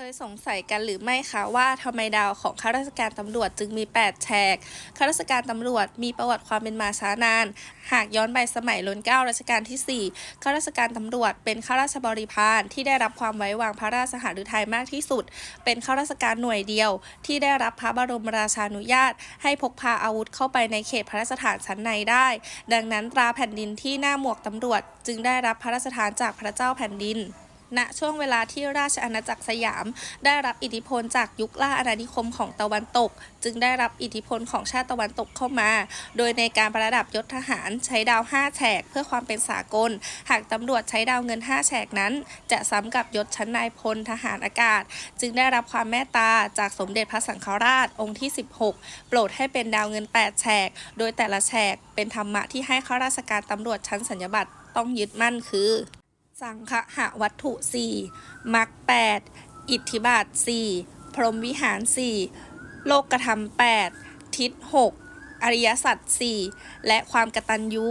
เคยสงสัยกันหรือไม่คะว่าทำไมดาวของข้าราชการตำรวจจึงมี 8 แฉกข้าราชการตำรวจมีประวัติความเป็นมาช้านาน หากย้อนไปสมัยรัชกาลรัชกาลที่ 4 ข้าราชการตำรวจเป็นข้าราชบริพารที่ได้รับความไว้วางพระราชหฤทัยมากที่สุด เป็นข้าราชการหน่วยเดียว ที่ได้รับพระบรมราชานุญาต ให้พกพาอาวุธเข้าไปในเขตพระราชฐานชั้นในได้ ดังนั้นตราแผ่นดินที่หน้าหมวกตำรวจ จึงได้รับพระราชทานจากพระเจ้าแผ่นดิน ณช่วงเวลาที่ราชอาณาจักรสยาม ได้รับอิทธิพลจากยุคล่าอาณานิคมของตะวันตก จึงได้รับอิทธิพลของชาติตะวันตกเข้ามา โดยในการประดับยศทหารใช้ดาว 5 แฉก เพื่อความเป็นสากล หากตำรวจใช้ดาวเงิน 5 แฉกนั้น จะซ้ำกับยศชั้นนายพลทหารอากาศ จึงได้รับความเมตตาจากสมเด็จพระสังฆราชองค์ที่ 16 โปรดให้เป็นดาวเงิน 8 แฉก โดยแต่ละแฉกเป็นธรรมะที่ให้ข้าราชการตำรวจชั้นสัญญบัตรต้องยึดมั่นคือ สังฆหะวัตถุ4มรรค8อิทธิบาท4พรหมวิหาร4โลกกระทำ8ทิศ6อริยสัจ4และความกตัญญู